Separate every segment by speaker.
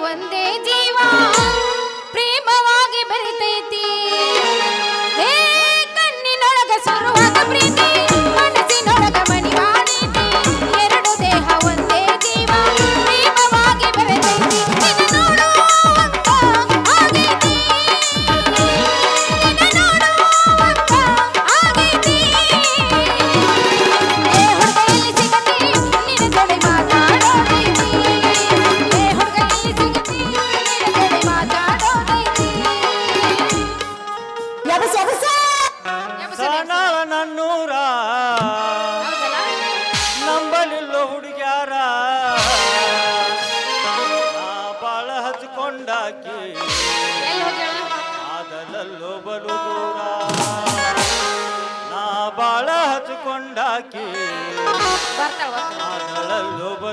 Speaker 1: ಒಂದು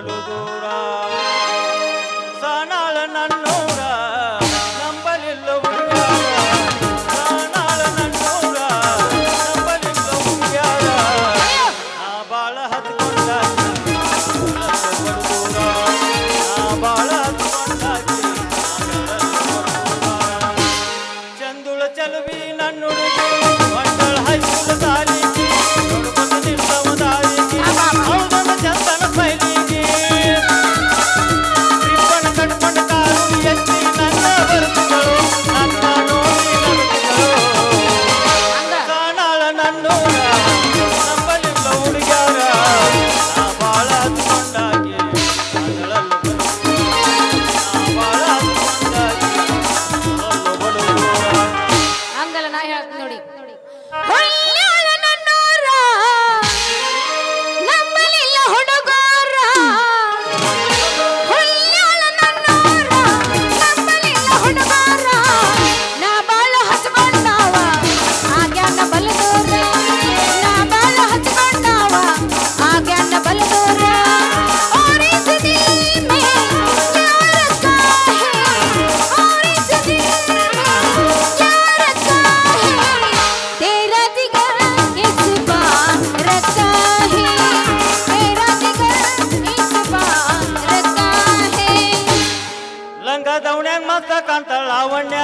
Speaker 2: অনুদূর ಕಾಂತ ಲಾವಣ್ಯ.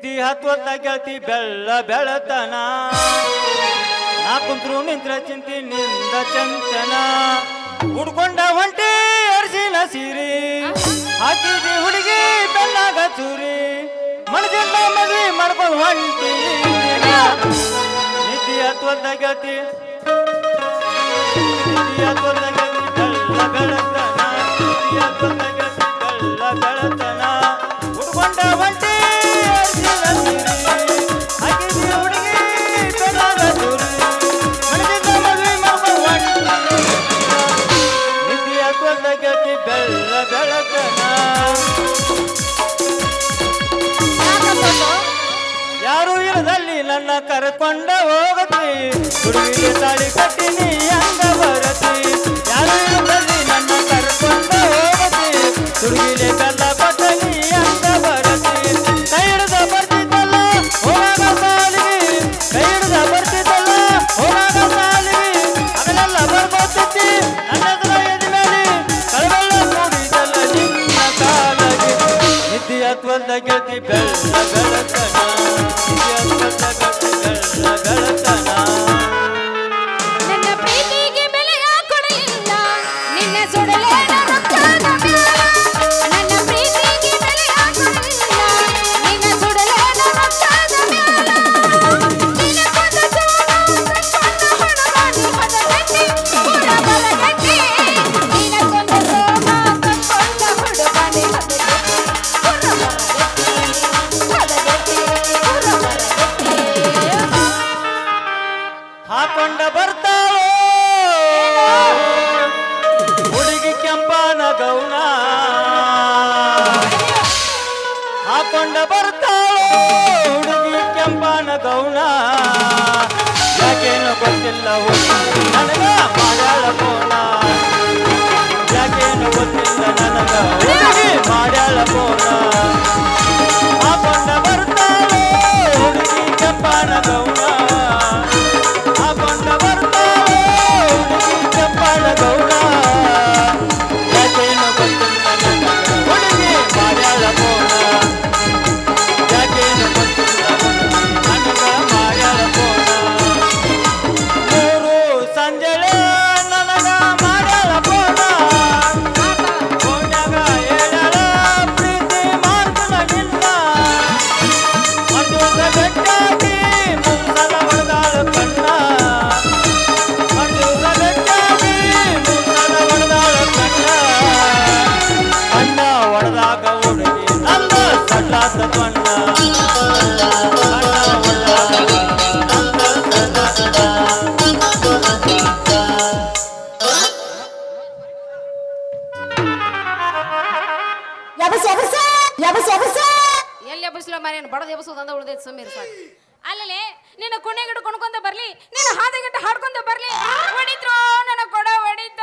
Speaker 2: ನಿತ್ತಿ ತಗತಿ ಬೆಲ್ಲ ಬೆಳ್ಳ ಬೆಳತನ. ನಾ ಕುಂತ್ರು ನಿಂತ್ರ ಚಿಂತಿ, ನಿಂದ ಚಂಚನಾ. ಉಡ್ಕೊಂಡ ಹೊಂಟಿ ಅರ್ಜಿನ ಸೀರಿ. ಹಾಕಿದಿ ಹುಡುಗಿ ಬೆಲ್ಲಾಗ ಚೂರಿ. ಮನದಿಂದ ಮದ್ವಿ ಮಾಡ್ಕೊಂಡು ಹೊಂಟಿ ನಿತ್ತಿ ತಗತಿ ಗೆಳತಿ. ತಗತಿ ಬೆಲ್ಲ ಬೆಳ್ಳ ಬೆಳತ ಕರ್ಕೊಂಡ ಹೋಗತಿ. ಗುರುವಿಗೆ ತಾಳಿ ಕಟ್ಟಿ ನೀ ಹಂಗ ಬರತಿ. ಯಾರು ಬಲ್ಲಿ ನನ್ನ ಕರ್ಕೊಂಡ ಹೋಗತಿ. ಸುಡುವಿಲೆ ಕಲ್ಲ ಕೊಟ್ಟ ನೀ ಹಂಗ ಬರತಿ. ಕೈ ಹಿಡ್ದ ಬರ್ತಿದ್ದಲ್ಲ ಹೋಗಾಗ ಸಾಲಿವಿ ಕೈ ಹಿಡ್ದ ಬರ್ತಿದ್ದಲ್ಲ ಹೋಗಾಗ ಸಾಲಿವಿ ಅದನ್ನೆಲ್ಲ ಬರ್ಬೋತಿದ್ದಿ ನನ್ನದ್ರ ಎದಿ ಮೇಲೆ ಕಳವೆಲ್ಲ ನೋಡಿದಲ್ಲ ನಿನ್ನ ಕಾಲಗೆ. ನಿದ್ದಿ ಅತ್ವಲ್ದ ಗೆದ್ದಿ ಬೆಲ್ಲ ಬೆಳಕನ.
Speaker 1: ಎಲ್ಲಿ ಎಬ್ಬಿಸ್ಲ ಮಾರೇನು ಬಡದ ಎಬ್ಸೋದು ಅಂದ ಉಳ್ದೈತೆ ಸಮೀರ್ ಸಾಕು. ಅಲ್ಲಲೇ ನಿನ್ನ ಕುಣೆ ಗಿಡ ಕುಣ್ಕೊಂತ ಬರ್ಲಿ ನಿನ್ನ ಹಾದಿಗಿಟ್ಟ ಹಾಡ್ಕೊಂತ ಬರ್ಲಿ. ಹೊಡಿತ್ರೋ ನನ್ನ ಕೊಡ ಹೊಡಿತ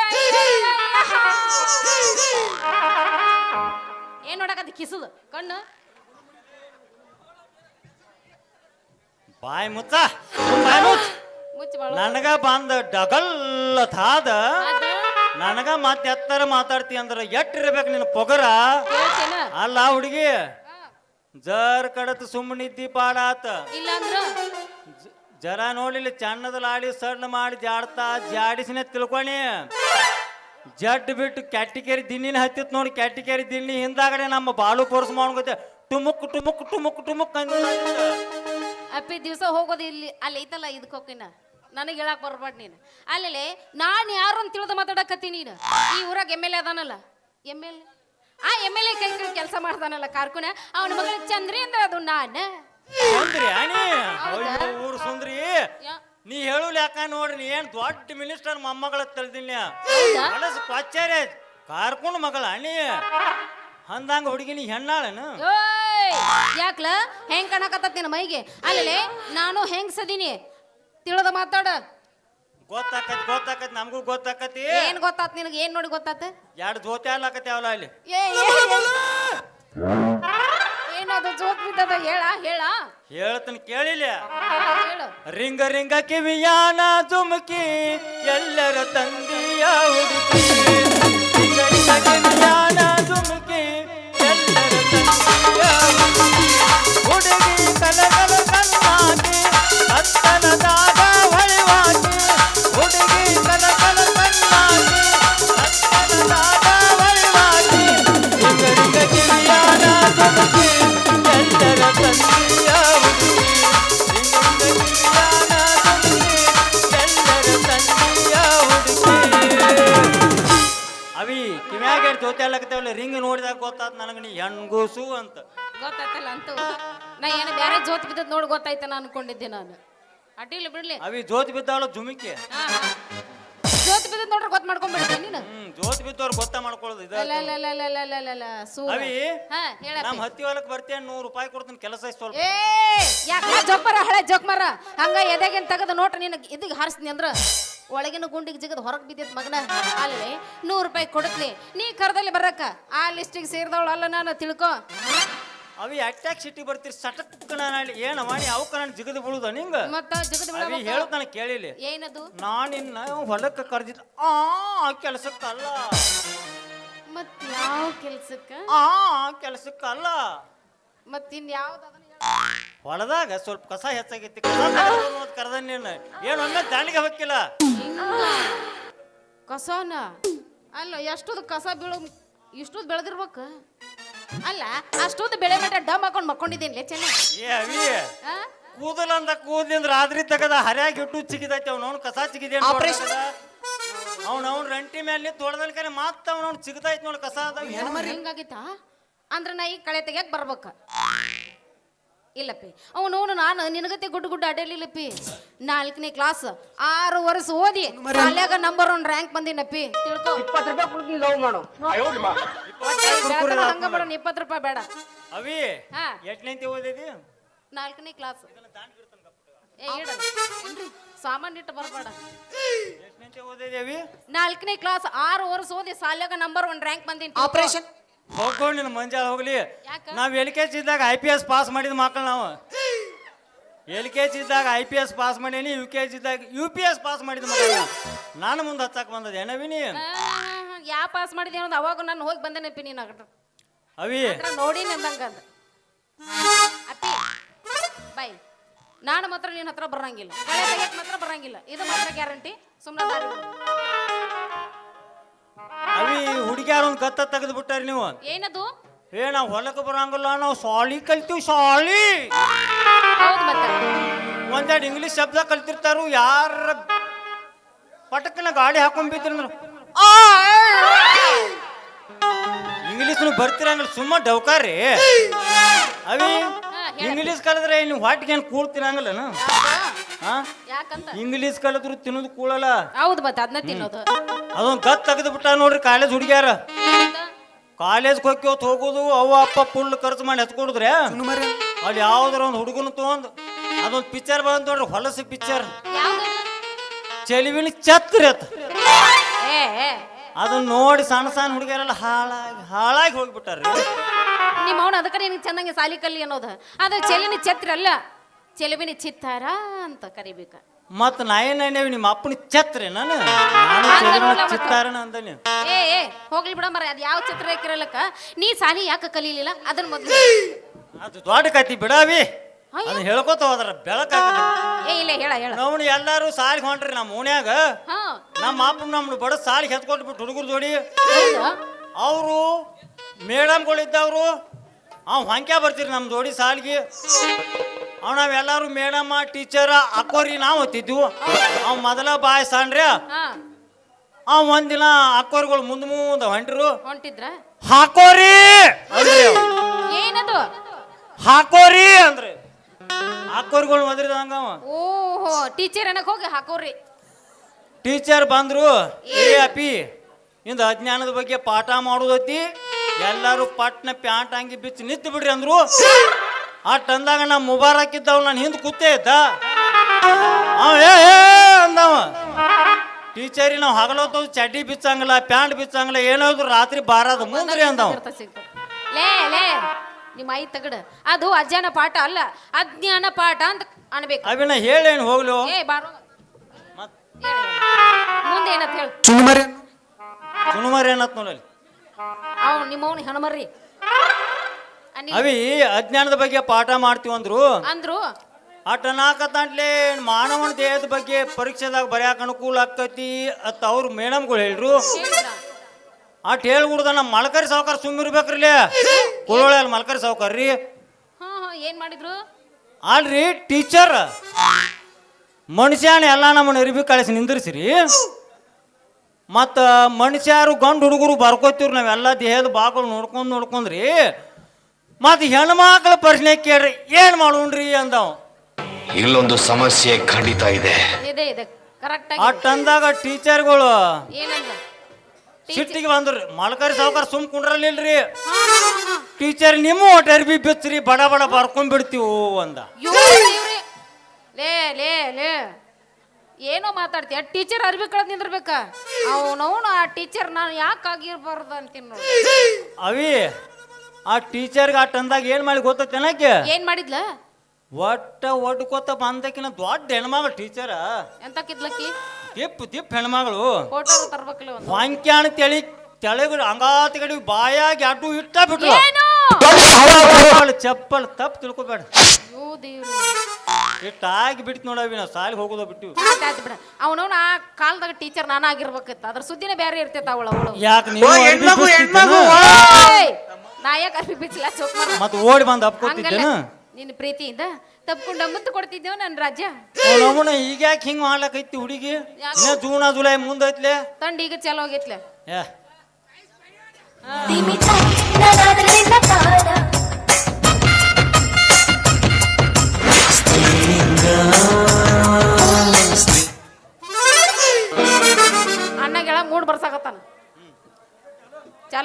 Speaker 1: ಏನ್ ನೋಡಕತ್ತಿ ಕಿಸುದು? ಕಣ್ಣು?
Speaker 2: ಬಾಯ್ ಮುಚ್ಚ ಬಾಯ್ ಮುಚ್ಚ.
Speaker 1: ಮುಚ್ಚಿ ಬಾಳು.
Speaker 2: ನನಗ ಬಂದ ಡಗಲ್ ತಾದ
Speaker 1: ಅದು
Speaker 2: ನನಗ ಮತ್ತೆ ಎತ್ತರ ಮಾತಾಡ್ತಿ ಅಂದ್ರ ಎಟ್ ಇರ್ಬೇಕು ನಿನ್ನ ಪೊಗರ?
Speaker 1: ಹೇಳ್ತೇನ
Speaker 2: ಅಲ್ಲ ಹುಡುಗಿ ಜರ್ ಕಡತ್ ಸುಮ್ಮನಿದ್ದಿ ಪಾಡಾತ.
Speaker 1: ಇಲ್ಲಾಂದ್ರ?
Speaker 2: ನೋಡಿ ಜರ ನೋಡಿಲಿ ಚಣ್ಣದಲಾಡಿ ಸಣ್ಣ ಮಾಡಿ ಜಾಡ್ತಾ ಜಾಡಿಸಿನ ತಿಳ್ಕೊಣಿ. ಜಡ್ ಬಿಟ್ಟು ಕ್ಯಾಟಿಕೇರಿ ದಿನ್ನಿನ ಹತ್ತಿತ್ ನೋಡಿ ಕ್ಯಾಟಿಕೇರಿ ದಿನ್ನಿ ಹಿಂದಾಗಡೆ ನಮ್ಮ ಬಾಳು ಪೋರ್ಸ್ ಮಾಡ್ಕೊತೆ. ಟುಮುಕ್ ಟುಮುಕ್ ಟುಮುಕ್ ಟುಮುಕ್ ಅಂತ
Speaker 1: ಅಪ್ಪಿ ದಿವಸ ಹೋಗೋದು ಇಲ್ಲಿ ಅಲ್ಲಿ ಐತಲ್ಲ ಇದಕ್ಕೆ ಹೋಗಿನ ನನಗೆ ಹೇಳಕ್ ಬರ್ಬಾರ್ದು ನೀನು. ಅಲ್ಲೇ ನಾನು ಯಾರು ಅಂತ ತಿಳಿದು ಮಾತಾಡಕತ್ತಿ ನೀನು? ಈ ಊರಾಗ M L A ಅದಾನಲ್ಲ? M L A? ಆ ಎಂ ಎಲ್ ಎ ಕೈ ಕೈ ಕೆಲಸ ಮಾಡ್ತಾನಲ್ಲ ಕಾರ್ಕುನ? ಅವನ ಮಗಳ ಚಂದ್ರಿ ಅಂದ್ರೆ ಅದು ನಾನು?
Speaker 2: ಸುಂದ್ರಿ ಅಣಿ? ಅಯ್ಯೋ ಊರು ಸುಂದ್ರಿ.
Speaker 1: ಯಾ-
Speaker 2: ನೀ ಹೇಳು ಯಾಕ ನೋಡ್ರಿ ನೀ ಏನ್ ದೊಡ್ಡ ಮಿನಿಸ್ಟರ್ ಮೊಮ್ಮಗಳ ತಳ್ದಿನಿ
Speaker 1: ಹೌದಾ?
Speaker 2: ಕಳಸ್ ಕೊಚ್ಚಾರೆ. ಕಾರ್ಕೊಂಡು ಮಗಳ ಅಣಿ ಅಂದಂಗ ಹುಡುಗಿನಿ ಹೆಣ್ಣಾಳನು?
Speaker 1: ಓಯ್! ಯಾಕ್ಲ? ಹೆಂಗ್ ಕಾಣಕತ್ತತ್ ನಿನ್ನ ಮೈಗೆ? ಅಲ್ಲೇ ನಾನು ಹೆಂಗ್ ಸದೀನಿ? ತಿಳಿದ ಮಾತಾಡ.
Speaker 2: ಗೊತ್ತಾಕತ್ ಗೊತ್ತಾಕತ್ ನಮಗೂ ಗೊತ್ತಾಕತಿ.
Speaker 1: ಏನ್ ಗೊತ್ತಾತ್ ನಿನಗೆ ಏನ್ ನೋಡಿ ಗೊತ್ತಾತ?
Speaker 2: ಎರಡು ಜೋತಿ ಅವಲ ಅಲ್ಲಿ.
Speaker 1: ಏ ಏ- ಏನದು ಜೋತ್ ಬಿದ್ದದ? ಹೇಳ ಹೇಳ.
Speaker 2: ಹೇಳ್ತನ ಕೇಳಿಲ್ಲ
Speaker 1: ಹೇಳು.
Speaker 2: ರಿಂಗ ರಿಂಗ ಕಿವಿಯಾನ ಜುಮುಕಿ ಎಲ್ಲರ ತಂದಿಯ ಹುಡುಕಿ. ರಿಂಗ ರಿಂಗ ಕಿವಿಯಾನ ಜುಮುಕಿ ಎಲ್ಲರ ತಂದಿಯ ಹುಡುಕಿ. ಜೊತೆ ಅಲ್ಲಕತ್ತೇವಲ್ಲ ರಿಂಗ್ ನೋಡಿದಾಗ ಗೊತ್ತಾತ್ ನನಗೆ ನೀ ಹೆಣ್ಗೂಸು ಅಂತ.
Speaker 1: ಗೊತ್ತಾಯ್ತಲ್ಲ ಅಂತೂ. ನಾ ಏನ ಬೇರೆ ಜೋತ್ ಬಿದ್ದದ್ ನೋಡಿ ನಾ ಅನ್ಕೊಂಡಿದ್ದೆ ನಾನು. ಅಡ್ಡಿಲ್ಲ ಬಿಡ್ಲಿ.
Speaker 2: ಅವಿ ಜೋತ್ ಬಿದ್ದಾಳು ಜುಮಿಕೆ.
Speaker 1: ಹಾ. ಜೋತ್ ಬಿದ್ದದ್ ನೋಡ್ರೆ ಗೊತ್ತ ಮಾಡ್ಕೊಂಡ್ಬಿಡ್ತೀನಿ ನೀನು?
Speaker 2: ಹ್ಮ್ ಜೋತ್ ಬಿದ್ದವ್ರು ಗೊತ್ತ ಮಾಡ್ಕೊಳ್ಳೋದು ಇದ
Speaker 1: ಅಲ್ಲ ಅಲ್ಲ ಅಲ್ಲ ಅಲ್ಲ ಅಲ್ಲ ಅಲ್ಲ
Speaker 2: ಅವಿ
Speaker 1: ಹಾ ಹೇಳಪ್ಪ.
Speaker 2: ನಮ್ ಹತ್ತಿ ಹೊಲಕ್ಕೆ ಬರ್ತೀಯ ನೂರು ರೂಪಾಯಿ ಕೊಡ್ತೀನಿ ಕೆಲಸ ಐತ್ ಸ್ವಲ್ಪ.
Speaker 1: ಏ ಯಾಕ ಜೋಕ್ಮರ ಹಳೆ ಜೋಕ್ಮರ. ಹಂಗ ಎದೆಗಿನ ತೆಗೆದು ನೋಟ ನಿನಗೆ ಇದಕ್ಕೆ ಹಾರಿಸ್ತೀನಿ ಅಂದ್ರ ಒಳಗಿನ ಗುಂಡಿಗೆ ಜಿಗದ್ ಹೊರಗೆ ಬಿದ್ದಿತ್ ಮಗನ. ಅಲ್ಲಿ ನೂರು ರೂಪಾಯಿ ಕೊಡತ್ಲಿ. ನೀ ಕರ್ದಲ್ಲಿ ಬರಕ್ಕ. ಆ ಲಿಸ್ಟಿಗೆ ಸೇರಿದವಳು ಅಲ್ಲ ನಾನು ತಿಳ್ಕೊ.
Speaker 2: ಅವಿ ಅಟ್ಯಾಕ್ ಸಿಟಿ ಬರ್ತೀರಿ ಸಟಕ್ ನಾನು ಏನ ಮಾಡಿ ಅವಕ್ಕ ನಾನು ಜಿಗದು ಬೀಳುದ ನಿಂಗ?
Speaker 1: ಮತ್ತ ಜಗದ್
Speaker 2: ಅವಿ ಹೇಳುದ್ ನನಗೆ ಕೇಳಿಲಿ.
Speaker 1: ಏನದು?
Speaker 2: ನಾನಿನ್ನ ಹೊಲಕ್ಕೆ ಕರೆದಿದ್ದ ಆ ಕೆಲಸಕ್ಕಲ್ಲ.
Speaker 1: ಮತ್ ಯಾವ ಕೆಲ್ಸಕ್ಕ?
Speaker 2: ಆ ಕೆಲಸಕ್ಕಲ್ಲ.
Speaker 1: ಯಾವ್ದು ಅದನ್ನ ಹೇಳು.
Speaker 2: ಹೊಲದಾಗ ಸ್ವಲ್ಪ ಕಸ ಹೆಚ್ಚಾಗೈತಿ ಕಸ ಕರ್ದ ನೀನು. ಏನು ಒಮ್ಮೆ ದಾಂಡಿಗೆ ಹೋಗಿಲ್ಲ
Speaker 1: ಹಿಂಗ ಕಸನ? ಅಲ್ಲ ಎಷ್ಟೊಂದು ಕಸ ಬೀಳು ಇಷ್ಟೊಂದು ಬೆಳೆದಿರ್ಬೇಕ? ಅಲ್ಲ ಅಷ್ಟೊಂದು ಬೆಳೆ ಮಟ್ಟ ಡಮ್ ಹಾಕೊಂಡು ಮಕ್ಕೊಂಡಿದ್ದೀನಿ ಚೆನ್ನಾಗಿ
Speaker 2: ಏ ಅವಿ
Speaker 1: ಆ?
Speaker 2: ಕೂದಲ ಅಂತ ಕೂದ್ಲಿಂದ್ರ ರಾತ್ರಿ ತಗದ ಹರ್ಯಾಗ ಇಟ್ಟು ಚಿಗಿದೈತೆ ಅವ್ನವ್ನು ಕಸ ಚಿಗಿದೆ
Speaker 3: Operation.
Speaker 2: ಅವ್ನವ್ನ ರಂಟಿ ಮೇಲೆ ನಿಂತು ಹೊಡೆದಲ್ ಕರೆ ಮಾತ್ತ ಅವ್ನವ್ನು ಚಿಗದೈತಿ ನೋಡಿ ಕಸ ಅದಾವ
Speaker 1: ಹಿಂಗಾಗಿತ್ತಾ? ಅಂದ್ರೆ ನಾ ಈಗ ಕಳೆ ತೆಗಿಯಕ್ ಬರ್ಬೇಕ. ಇಲ್ಲಪ್ಪಿ ಅವನು ನಾನು ನಿನಗತ್ತೆ ಗುಡ್ಡು ಗುಡ್ಡು ಅಡ್ಡಲಿಲ್ಲಪ್ಪಿ ನಾಲ್ಕನೇ ಕ್ಲಾಸ್ ಆರು ವರ್ಷ ಓದಿ ಅಲ್ಲಾಗ ನಂಬರ್ ಒನ್ ರ್ಯಾಂಕ್ ಬಂದಿನಪ್ಪಿ ತಿಳ್ಕೊ.
Speaker 4: ಇಪ್ಪತ್ತು ರೂಪಾಯಿ ಕೊಡ್ತೀನಿ ಲವ್ ಮಾಡು.
Speaker 1: ಹಂಗ ಮಾಡೋಣ ಇಪ್ಪತ್ತು ರೂಪಾಯಿ ಬೇಡ.
Speaker 2: ಅವಿ
Speaker 1: ಹಾ.
Speaker 2: ಓದಿದಿ?
Speaker 1: ನಾಲ್ಕನೇ ಕ್ಲಾಸ್ ಏ ಇಡ. ಸಾಮಾನ್ಯ ಇಟ್ಟು ಬರಬೇಡ.
Speaker 2: ಎಟ್ನೈತಿ ಓದಿದಿ ಅವಿ?
Speaker 1: ನಾಲ್ಕನೇ ಕ್ಲಾಸ್ ಆರು ವರ್ಷ ಓದಿ ಸಾಲ್ಯಾಗ ನಂಬರ್ ಒನ್ ರ್ಯಾಂಕ್ ಬಂದಿನಿ
Speaker 3: ಆಪರೇಷನ್
Speaker 2: ಹೋಗ್ಕೊಂಡು ನಿನ್ನ ಮಂಜಾಳ ಹೋಗ್ಲಿ? ನಾವ್ ಎಲ್ ಕೆ ಜಿ ಇದ್ದಾಗ ಐ ಪಿ ಎಸ್ ಪಾಸ್ ಮಾಡಿದ ಮಕ್ಕಳು ನಾವು. ಎಲ್ ಕೆ ಜಿ ಇದ್ದಾಗ ಐ ಪಿ ಎಸ್ ಪಾಸ್ ಮಾಡೀನಿ ಯು ಕೆ ಜಿ ಇದ್ದಾಗ ಯು ಪಿ ಎಸ್ ಪಾಸ್ ಮಾಡಿದ ಮಕ್ಕಳು ನಾನು ಮುಂದೆ ಹಚ್ಚಕ್ ಬಂದದ ಏನವಿನಿ
Speaker 1: ಯಾ ಪಾಸ್ ಮಾಡಿದೆ ಅನ್ನೋದು ಅವಾಗ ನಾನು ಹೋಗಿ ಬಂದೇನಪ್ಪಿ ನೀನು ಅದ್ರ
Speaker 2: ಅವಿ.
Speaker 1: ನೋಡಿ ನಿಂದಂಗ ಅಂದ. ಅಪ್ಪಿ ಬಾಯ್. ನಾನು ಮಾತ್ರ ನಿನ್ನ ಹತ್ರ ಬರಂಗಿಲ್ಲ. ಮಾತ್ರ ಬರಂಗಿಲ್ಲ. ಇದು ಮಾತ್ರ ಗ್ಯಾರಂಟಿ. ಸುಮ್ಮನೆ.
Speaker 2: ಅವಿ ಹುಡುಗಿಯಾರ ಒಂದು ಕತ್ತ ತೆಗೆದು ಬಿಟ್ಟಾರಿ ನೀವು.
Speaker 1: ಏನದು?
Speaker 2: ಏ ನಾವು ಹೊಲಕ್ಕೆ ಬರಂಗಿಲ್ಲ ನಾವು ಸಾಲಿ ಕಲ್ತೀವಿ ಸಾಲಿ
Speaker 1: ಹೌದು ಮತ್ತೆ.
Speaker 2: ಒಂದೆರಡು ಇಂಗ್ಲೀಷ್ ಶಬ್ದ ಕಲ್ತಿರ್ತಾರು ಯಾರ ಪಟಕ್ಕನ ಗಾಡಿ ಹಾಕೊಂಡ್ ಇಂಗ್ಲಿಷ್ ಇಂಗ್ಲೀಷ್ ಬರ್ತಿರಂಗಿಲ್ಲ ಸುಮ್ಮ ಡೌಕಾರಿ. ಅವಿ ಇಂಗ್ಲೀಷ್ ಕಲಿದ್ರೆ ನೀವು ಹೊಟ್ಟಿಗೆ ಏನು ಕೂಳ್ ತಿನ್ನಂಗಿಲ್ಲ ಹಾ
Speaker 1: ಯಾಕಂತ?
Speaker 2: ಇಂಗ್ಲೀಷ್ ಕಲಿದ್ರು ತಿನ್ನೋದು ಕೂಳಲ್ಲ.
Speaker 1: ಹೌದು ಮತ್ತೆ ಅದನ್ನ ತಿನ್ನೋದು.
Speaker 2: ಅದೊಂದು ಗತ್ ತೆಗೆದು ಬಿಟ್ಟ ನೋಡ್ರಿ ಕಾಲೇಜ್ ಹುಡುಗಿಯಾರ.
Speaker 1: ಕಾಲೇಜ್
Speaker 2: ಕಾಲೇಜ್ಗೆ ಹೋಗ್ಯೋತ್ ಹೋಗೋದು ಅವ್ವ ಅಪ್ಪ ಫುಲ್ ಖರ್ಚು ಮಾಡಿ ಹಚ್ಕೊಡಿದ್ರೆ ಅಲ್ಲಿ ಯಾವ್ದಾರ ಒಂದು ಹುಡುಗನ ತಗೊಂಡ್ ಅದೊಂದು ಪಿಕ್ಚರ್ ಬಂದ್ ನೋಡ್ರಿ ಹೊಲಸು ಪಿಕ್ಚರ್
Speaker 1: ಯಾವ್ದು?
Speaker 2: ಚೆಲಿವಿನ ಛತ್ರಿ ಅತ್ತ
Speaker 1: ಏ ಏ,
Speaker 2: ಅದನ್ನ ನೋಡಿ ಸಣ್ಣ ಸಣ್ಣ ಹುಡುಗಿಯರೆಲ್ಲ ಹಾಳಾಗಿ ಹಾಳಾಗಿ ಹೋಗ್ಬಿಟ್ಟಾರ್ರಿ.
Speaker 1: ನಿಮ್ಮ ಅವನು ಅದಕ್ಕೆ ನಿನಗೆ ಚೆನ್ನಾಗಿ ಸಾಲಿ ಕಲ್ಲಿ ಅನ್ನೋದು. ಅದು ಚೆಲಿನ ಛತ್ರ ಅಲ್ಲ. ಚೆಲುವಿನ ಚಿತ್ತಾರ ಅಂತ ಕರಿಬೇಕ.
Speaker 2: ಮತ್ ನಾ ಏನೇನೇವಿ ನಿಮ್ಮ ಅಪ್ಪನ ಛತ್ರಿ ನಾನು? ನಾನು ಚೆಲುವಿನ ಚಿತ್ತಾರನ ಅಂದನಿ.
Speaker 1: ಏ ಏ ಹೋಗ್ಲಿ ಬಿಡ ಮರ ಅದು ಯಾವ ಚಿತ್ರ ಹಾಕಿರಲಕ್ಕ? ನೀ ಸಾಲಿ ಯಾಕೆ ಕಲೀಲಿಲ್ಲ? ಅದನ್ನ ಮೊದ್ಲು.
Speaker 2: ಅದು ದೊಡ್ಡ ಕತಿ ಬಿಡಾವಿ. ಅದನ್ನ ಹೇಳ್ಕೊತ ಹೋದ್ರ ಬೆಳಕ
Speaker 1: ಏ ಇಲ್ಲ ಹೇಳ ಹೇಳ.
Speaker 2: ನಾವು ಎಲ್ಲಾರು ಸಾಲಿಗೆ ಹೊಂಟ್ರಿ ನಮ್ಮ ಓಣ್ಯಾಗ.
Speaker 1: ಹಾ.
Speaker 2: ನಮ್ಮ ಅಪ್ಪ ನಮ್ಮನ್ನ ಬಡ ಸಾಲಿಗೆ ಹೆತ್ಕೊಂಡ್ಬಿಟ್ಟು ಬಿಟ್ಟು ಹುಡುಗರು ಜೋಡಿ.
Speaker 1: ಹೌದಾ?
Speaker 2: ಅವರು ಮೇಡಮ್ಗಳಿದ್ದವರು ಅವ್ ಹೊಂಕ್ಯಾ ಬರ್ತೀರಿ ನಮ್ಮ ಜೋಡಿ ಸಾಲಿಗೆ? ಅವ್ ನಾವೆಲ್ಲರೂ ಮೇಡಮ್ಮ ಟೀಚರ ಅಕ್ಕೋರಿ ನಾವು ಹೊತ್ತಿದ್ವು. ಅವ್ ಮೊದಲ ಬಾಯ್ ಸಾನ್ರಿ
Speaker 1: ಹಾ.
Speaker 2: ಅವ್ ಒಂದಿನ ಅಕ್ಕೋರ್ಗಳು ಮುಂದ್ ಮುಂದೆ ಹೊಂಟ್ರು.
Speaker 1: ಹೊಂಟಿದ್ರ?
Speaker 2: ಹಾಕೋರಿ! ಅಂದ್ರಿ ಅವ್.
Speaker 1: ಏನದು?
Speaker 2: ಹಾಕೋರಿ ಅಂದ್ರೆ. ಹಾಕೋರ್ಗಳು ಮದ್ರಿದಂಗ ಅವ.
Speaker 1: ಓಹೋ ಟೀಚರ್ ಹೋಗಿ ಹಾಕೋರಿ.
Speaker 2: ಟೀಚರ್ ಬಂದ್ರು ಏ ಅಪಿ ಇಂದ ಅಜ್ಞಾನದ ಬಗ್ಗೆ ಪಾಠ ಮಾಡೋದೈತಿ ಎಲ್ಲರೂ ಪಟ್ನ ಪ್ಯಾಂಟ್ ಅಂಗಿ ಬಿಚ್ಚಿ ನಿಂತು ಬಿಡ್ರಿ ಅಂದ್ರು. ಆ ಅಂದಾಗ ನಾ ಮುಬಾರಕ್ ಇದ್ದವ್ ನಾನು ಹಿಂದೆ ಕೂತೇ ಇದ್ದ. ಅವ ಏ ಏ ಅಂದವ. ಟೀಚರಿ ನಾವು ಹಗಲೋತ ಚಡ್ಡಿ ಬಿಚ್ಚಂಗಿಲ್ಲ ಪ್ಯಾಂಟ್ ಬಿಚ್ಚಂಗಿಲ್ಲ ಏನಾದ್ರು ರಾತ್ರಿ ಬಾರದ ಮುಂದ್ರಿ ಅಂದವ.
Speaker 1: ಲೇ ಲೇ ನಿಮ್ಮ ಐ ತಗಡ. ಅದು ಅಜ್ಞಾನ ಪಾಠ ಅಲ್ಲ ಅಜ್ಞಾನ ಪಾಠ ಅಂತ ಅನ್ಬೇಕು.
Speaker 2: ಅವಿನ ಹೇಳೇನು ಹೋಗ್ಲು
Speaker 1: ಏ ಬಾರೋ.
Speaker 2: ಮತ್.
Speaker 1: ಮುಂದೆ ಏನಂತ ಹೇಳು.
Speaker 3: ಚುನುಮರಿ
Speaker 2: ಚುನುಮರಿ ಏನತ್ ನೋಡಿ
Speaker 1: ಅವ್ ನಿಮ್ಮವ್ನ ಹೆಣ್ಮರ್ರಿ
Speaker 2: ಅವಿ ಅಜ್ಞಾನದ ಬಗ್ಗೆ ಪಾಠ ಮಾಡ್ತೀವಿ ಅಂದ್ರು.
Speaker 1: ಅಂದ್ರು?
Speaker 2: ಅಟ್ ಅನ್ನಾಕತ್ತಂಟ್ಲೆ ಮಾನವನ ದೇಹದ ಬಗ್ಗೆ ಪರೀಕ್ಷೆದಾಗ ಬರ್ಯಾಕ ಅನುಕೂಲ ಆಗ್ತೈತಿ ಅತ್ತ ಅವ್ರ ಮೇಡಮ್ಗಳು ಹೇಳ್ರು.
Speaker 1: ಹೇಳಿದ್ರ
Speaker 2: ಅಟ್ ಹೇಳ್ಬಿಡ್ದ ನಮ್ಮ ಮಲ್ಕರಿ ಸಾವುಕಾರ ಸುಮ್ಮಿರ್ಬೇಕ್ರಿಲೇ ಕುಳೊಳಲ್ಲಿ ಮಲ್ಕರಿ ಸಾವುಕಾರ ರೀ
Speaker 1: ಹಾ ಹಾ ಏನ್ ಮಾಡಿದ್ರು?
Speaker 2: ಅಲ್ರಿ ಟೀಚರ್. ಮನುಷ್ಯನ ಎಲ್ಲ ನಮ್ಮನ್ನ ಅರಿವಿ ಕಳಿಸಿ ನಿಂದಿರ್ಸಿರಿ. ಮತ್ತ ಮನುಷ್ಯರು ಗಂಡು ಹುಡುಗರು ಬರ್ಕೋತೀವ್ರಿ ನಾವೆಲ್ಲ ದೇಹದ ಭಾಗಗಳು ನೋಡ್ಕೊಂಡು ನೋಡ್ಕೊಂಡ್ರಿ. ಮತ್ತು ಹೆಣ್ಮಕ್ಳ ಪ್ರಶ್ನೆ ಕೇಳ್ರಿ ಏನು ಮಾಡೋಣ್ರಿ ಅಂದವ್.
Speaker 5: ಇಲ್ಲೊಂದು ಸಮಸ್ಯೆ ಖಂಡಿತ ಇದೆ.
Speaker 1: ಇದೆ ಇದೆ. ಕರೆಕ್ಟ್ ಆಗಿ
Speaker 2: ಅಟ್ ಟೀಚರ್ಗಳು
Speaker 1: ಏನಂದ
Speaker 2: ಸಿಟ್ಟಿಗೆ ಬಂದ್ರಿ. ಮಳಕರಿ ಸಾವುಕಾರ ಸುಮ್ ಕುಂಡ್ರಲಿಲ್ರಿ ಟೀಚರ್ ನಿಮ್ಮ ಒಟ್ಟು ಅರ್ಬಿ ಬಿಚ್ಚರಿ ಬಡ ಬಡ ಬರ್ಕೊಂಡ್ ಬಿಡ್ತೀವು ಅಂದ.
Speaker 1: ಇವ್ರು ಇವ್ರು- ಲೇ ಲೇ ಲೇ. ಏನೋ ಮಾತಾಡ್ತೀಯ ಟೀಚರ್ ಅರ್ಬಿ ಕಳೆದ್ ನಿಂದಿರ್ಬೇಕ ಅವನವನು ಆ ಟೀಚರ್ ನಾನು ಯಾಕೆ ಆಗಿರ್ಬಾರ್ದು ಅಂತೀನಿ ನೋಡಿ
Speaker 2: ಅವಿ ಆ ಟೀಚರ್ಗೆ ಆ ಟಂದಾಗ ಏನ್ ಮಾಡಿ ಗೊತ್ತೇನಕ್ಕೆ
Speaker 1: ಏನ್ ಮಾಡಿದ್ಲ
Speaker 2: ಒಟ್ಟ ಒಡ್ಕೋತ ಬಂದಕಿನ ದೊಡ್ಡ ಹೆಣ್ಮಗಳು ಟೀಚರ್
Speaker 1: ಎಂತ ಕಿದ್ಲಕ್ಕಿ
Speaker 2: ತಿಪ್ಪ ತಿಪ್ಪ ಹೆಣ್ಮಗಳು
Speaker 1: ಫೋಟೋ ತರ್ಬೇಕಲ್ಲ ಒಂದು
Speaker 2: ವಾಂಕ್ಯಾಣ ತೆಳಿ ಅಂಗಾತಿ ಬಾಯಾಗಿ ಅಡ್ಡು ಇಟ್ಟ ಬಿಟ್ರು
Speaker 1: ಏನು
Speaker 2: ಚಪ್ಪಲ್ ಚಪ್ಪಲ್ ತಪ್ಪು ತಿಳ್ಕೊಬೇಡ
Speaker 1: ಅಯ್ಯೋ ದೇವ್ರು
Speaker 2: ಇಟ್ಟಾಗಿ ಬಿಟ್ಟು ನೋಡವಿ ನಾವು ಸಾಲಿಗೆ ಹೋಗೋದ ಬಿಟ್ಟು.
Speaker 1: ಆಯ್ತು ಬಿಡ. ಅವನವನ ಆ ಕಾಲದಾಗ ಟೀಚರ್ ನಾನು ಆಗಿರ್ಬೇಕಿತ್ತು ಅದ್ರ ಸುದ್ದಿನೇ ಬೇರೆ ಇರ್ತೈತ ಅವಳು ಅವಳು.
Speaker 2: ಯಾಕೆ ನೀವು
Speaker 4: ಹೆಣ್ಮಗು ಹೆಣ್ಮಗು
Speaker 1: ನಾ ಯಾಕೆ ಅರ್ಬಿ ಬಿಚ್ಚಲ ಚೋಕ್ ಮಾಡ
Speaker 2: ಮತ್ತೆ ಓಡಿ ಬಂದು
Speaker 1: ಹಂಗಲ್ಲ.
Speaker 2: ಅಪ್ಕೋತಿದ್ದೇನು
Speaker 1: ನಿನ್ನ ಪ್ರೀತಿಯಿಂದ ತಪ್ಕೊಂಡ ಮುತ್ತು ಕೊಡ್ತಿದ್ದೆ ನನ್ನ ರಾಜ್ಯ.
Speaker 2: ನಮ್ಮನ ಈಗ ಯಾಕೆ ಹಿಂಗ ಮಾಡ್ಲಕೈತಿ ಹುಡುಗಿ? ಇನ್ನ ಜೂನ ಜುಲೈ ಮುಂದೈತ್ಲೆ?
Speaker 1: ತಂಡ ಈಗ ಚಲೋ ಹೋಗಿತ್ಲೆ
Speaker 2: ಏ.
Speaker 1: ಅಣ್ಣಗೆಳ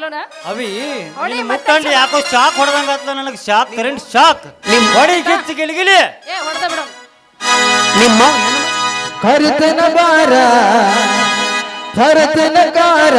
Speaker 1: ಚಲೋನ
Speaker 2: ಅವಿ
Speaker 1: ಹೊಡಿ
Speaker 2: ನಿನ್
Speaker 1: ಮತ್ತೆ
Speaker 2: ಮುಕ್ಕಂಡು ಯಾಕೋ ಶಾಕ್ ಹೊಡೆದಂಗ ನನಗೆ? ಶಾಕ್ ಕರೆಂಟ್ ಶಾಕ್ ಹೊಡಿ ಗಿಲಿಗಿಲಿ
Speaker 1: ಏ ಹೊಡೆದ ಬಿಡ.
Speaker 4: ನಿಮ್ಮ
Speaker 3: ಕರ್ತನ ಬಾರ ಭರತನ ಕಾರ